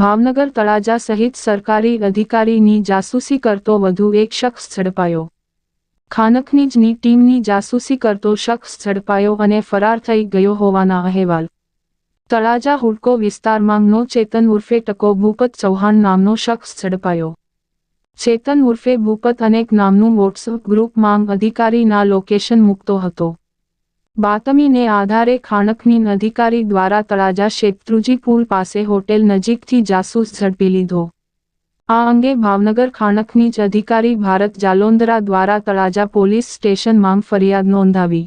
ભાવનગર તળાજા સહિત સરકારી અધિકારીની જાસૂસી કરતો વધુ એક શખ્સ ઝડપાયો. ખાનખનીજની ટીમની જાસૂસી કરતો શખ્સ ઝડપાયો અને ફરાર થઈ ગયો હોવાના અહેવાલ. તળાજા હુડકો વિસ્તારમાં નો ચેતન ઉર્ફે ટકો ભૂપત ચૌહાણ નામનો શખ્સ ઝડપાયો. ચેતન ઉર્ફે ભૂપત અનેક નામનું વોટ્સઅપ ગ્રુપ માંગ અધિકારીના લોકેશન મૂકતો હતો. બાતમીને આધારે ખાણકની અધિકારી દ્વારા તળાજા શેત્રુજી પુલ પાસે હોટેલ નજીકથી જાસૂસ ઝડપી લીધો. આ અંગે ભાવનગર ખાણકની જ અધિકારી ભારત જાલોંદરા દ્વારા તળાજા પોલીસ સ્ટેશનમાં ફરિયાદ નોંધાવી.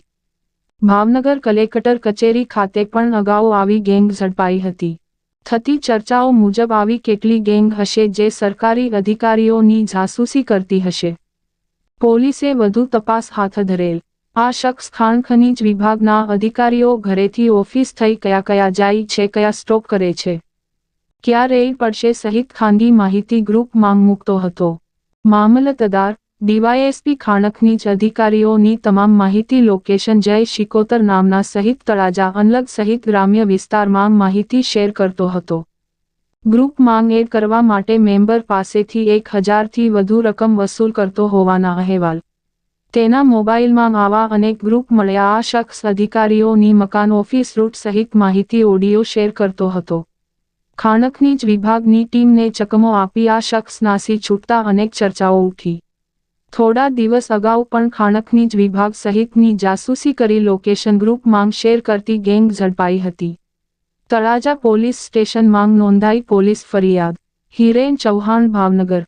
ભાવનગર કલેક્ટર કચેરી ખાતે પણ અગાઉ આવી ગેંગ ઝડપાઈ હતી. થતી ચર્ચાઓ મુજબ આવી કેટલી ગેંગ હશે જે સરકારી અધિકારીઓની જાસૂસી કરતી હશે? પોલીસે વધુ તપાસ હાથ ધરેલ. આ શખ્સ ખાણ ખનીજ વિભાગના અધિકારીઓ ઘરેથી ઓફિસ થઈ કયા કયા જાય છે, કયા સ્ટોક કરે છે, ક્યારેય પડશે સહિત ખાનગી માહિતી ગ્રુપ માંગ મૂકતો હતો. મામલતદાર, ડીવાયએસપી ખાણખનીજ અધિકારીઓની તમામ માહિતી લોકેશન જય શિકોતર નામના સહિત તળાજા અનલગ સહિત ગ્રામ્ય વિસ્તારમાં માહિતી શેર કરતો હતો. ગ્રુપ માંગ એડ કરવા માટે મેમ્બર પાસેથી એક હજારથી વધુ રકમ વસૂલ કરતો હોવાના અહેવાલ. તેના મોબાઈલમાં આવા અનેક ગ્રુપ મળ્યા. આ શખ્સ અધિકારીઓની મકાન, ઓફિસ, રૂટ સહિત માહિતી, ઓડિયો શેર કરતો હતો. ખાણકની જ વિભાગની ટીમને ચકમો આપી આ શખ્સ નાસી છૂટતા અનેક ચર્ચાઓ ઉઠી. થોડા દિવસ અગાઉ પણ ખાણકની જ વિભાગ સહિતની જાસૂસી કરી લોકેશન ગ્રુપ માંગ શેર કરતી ગેંગ ઝડપાઈ હતી. તળાજા પોલીસ સ્ટેશન માંગ નોંધાઈ પોલીસ ફરિયાદ. હિરેન ચૌહાણ, ભાવનગર.